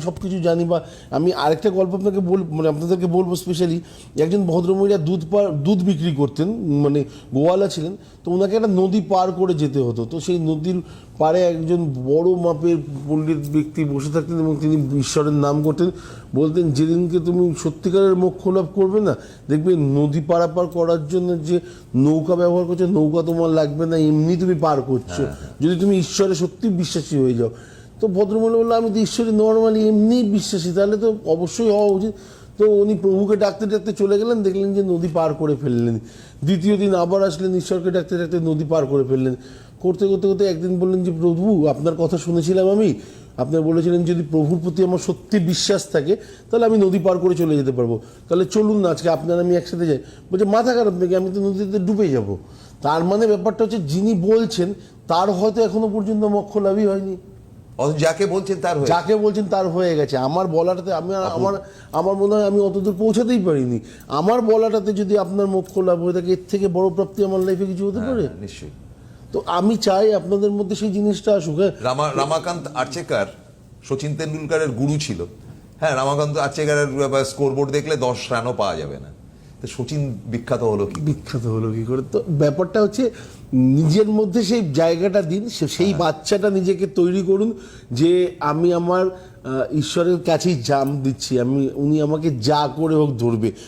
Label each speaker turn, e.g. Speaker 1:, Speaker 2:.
Speaker 1: সব কিছু জানি বা আমি আরেকটা গল্প আপনাকে বল মানে আপনাদেরকে বলব স্পেশালি একজন ভদ্রমহিলা দুধ পার দুধ বিক্রি করতেন মানে গোয়ালা ছিলেন তো ওনাকে একটা নদী পার করে যেতে হতো তো সেই নদীর পারে একজন বড় মাপের পণ্ডিত ব্যক্তি বসে থাকতেন এবং তিনি ঈশ্বরের নাম করতেন বলতেন যেদিনকে তুমি সত্যিকারের মোক্ষ লাভ করবে না দেখবে নদী পারাপার করার জন্য যে নৌকা ব্যবহার করছ নৌকা তোমার লাগবে না এমনি তুমি পার করছ। যদি তুমি ঈশ্বরে সত্যি বিশ্বাসী হয়ে যাও তো ভদ্রমহিলা বলল আমি তো ঈশ্বরে নর্মালি এমনি বিশ্বাসী। তাহলে তো অবশ্যই হওয়া উচিত। তো উনি প্রভুকে ডাকতে ডাকতে চলে গেলেন, দেখলেন যে নদী পার করে ফেললেন। দ্বিতীয় দিন আবার আসলেন, ঈশ্বরকে ডাকতে ডাকতে নদী পার করে ফেললেন। করতে করতে করতে একদিন বললেন যে, প্রভু, আপনার কথা শুনেছিলাম আমি। আপনার বলেছিলেন যদি প্রভুর প্রতি আমার সত্যি বিশ্বাস থাকে, তাহলে আমি নদী পার করে চলে যেতে পারব। তাহলে চলুন না, আজকে আপনার আমি একসাথে যাই। বলছে, মাথা খারাপ নাকি? আমি তো নদীতে ডুবে যাব। তার মানে ব্যাপারটা হচ্ছে, যিনি বলছেন, তার হয়তো এখনও পর্যন্ত মক্ষ লাভই হয়নি।
Speaker 2: যাকে বলছেন তার হয়ে
Speaker 1: যাকে বলছেন তার হয়ে গেছে। আমার বলাটাতে আমি আমার আমার মনে হয় আমি অতদূর পৌঁছাতেই পারিনি। আমার বলাটাতে যদি আপনার মোক্ষ লাভ হয়ে থাকে এর থেকে বড় প্রাপ্তি আমার লাইফে কিছু হতে পারে?
Speaker 2: হ্যাঁ, নিশ্চয়ই।
Speaker 1: তো আমি চাই আপনাদের মধ্যে সেই জিনিসটা আসুক হ্যাঁ।
Speaker 2: রামা রামাকান্ত আর্চেকার সচিন তেন্ডুলকারের গুরু ছিল। হ্যাঁ রামাকান্ত আর্চেকারের স্কোরবোর্ড দেখলে দশ রানও পাওয়া যাবে না। তো সচিন বিখ্যাত হলো কি
Speaker 1: বিখ্যাত হলো কি করে? তো ব্যাপারটা হচ্ছে নিজের মধ্যে সেই জায়গাটা দিন সেই বাচ্চাটা নিজেকে তৈরি করুন যে আমি আমার ঈশ্বরের কাছেই জাম দিচ্ছি আমি উনি আমাকে যা করে হোক ধরবে।